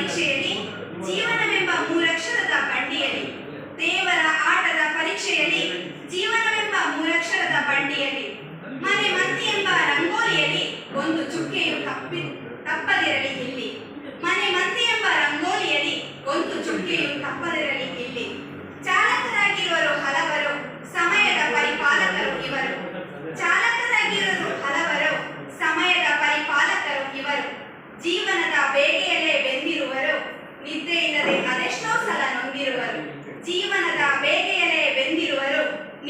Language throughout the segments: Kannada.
ಪರೀಕ್ಷೆಯಲ್ಲಿ ಜೀವನವೆಂಬ ಮೂರಕ್ಷರದ ಬಂಡಿಯಲ್ಲಿ. ದೇವರ ಆಟದ ಪರೀಕ್ಷೆಯಲ್ಲಿ ಜೀವನವೆಂಬ ಮೂರಕ್ಷರದ ಬಂಡಿಯಲ್ಲಿ. ಮನೆ ಮಂದಿ ಎಂಬ ರಂಗೋಲಿಯಲ್ಲಿ ಒಂದು ಚುಕ್ಕೆಯು ತಪ್ಪಿ ತಪ್ಪದಿರಲಿ ಇಲ್ಲಿ. ಮನೆ ಮಂದಿ ಎಂಬ ರಂಗೋಲಿಯಲ್ಲಿ ಒಂದು ಚುಕ್ಕೆಯು ತಪ್ಪದಿರಲಿ.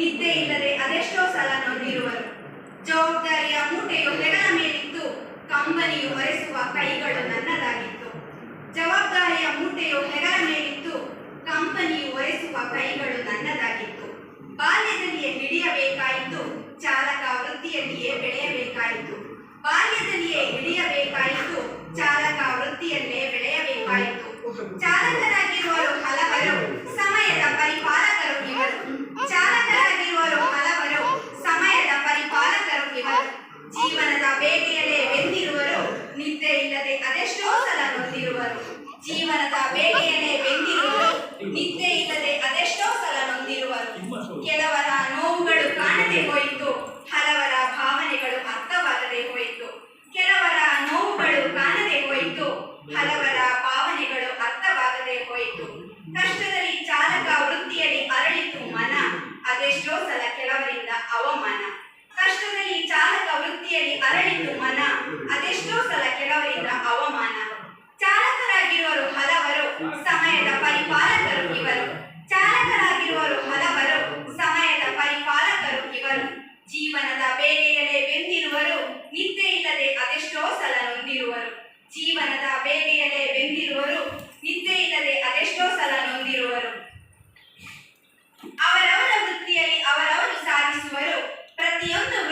ನಿದ್ದೆ ಇಲ್ಲದೆ ಅದೆಷ್ಟೋ ಸಲ ನೋಡಿರುವರು. ಜವಾಬ್ದಾರಿಯ ಮೂಟೆಯು ಹೆಗಲ ಮೇಲಿತ್ತು, ಕಂಬನಿಯು ಹೊರಿಸುವ ಕೈಗಳು ನನ್ನದಾಗಿತ್ತು. ಜವಾಬ್ದಾರಿಯ ಮೂಟೆಯು ಹೆಗಲ ಮೇಲಿತ್ತು ಕಂಪನಿಯು ಹೊರಿಸುವ ಕೈಗಳು ನನ್ನದಾಗಿತ್ತು. ಬಾಲ್ಯದಲ್ಲಿಯೇ ಹಿಡಿಯಬೇಕಾಯಿತು, ಚಾಲಕ ವೃತ್ತಿಯಲ್ಲಿಯೇ ಬೆಳೆಯಬೇಕಾಯಿತು. ಬಾಲ್ಯದಲ್ಲಿಯೇ ಹಿಡಿಯಬೇಕಾಯಿತು, ಚಾಲಕ ವೃತ್ತಿಯಲ್ಲೇ ಬೆಳೆಯಬೇಕಾಯಿತು. ಚಾಲಕ ಇಲ್ಲದೆ ಅದೆಷ್ಟೋ ಸಲ ನೊಂದಿರುವರು ಜೀವನದ ಬೇಟೆಯಲ್ಲೇ ಬೆಂದಿರುವರು. ನಿದ್ದೆ ಇಲ್ಲದೆ ಅದೆಷ್ಟೋ ప్రయాణం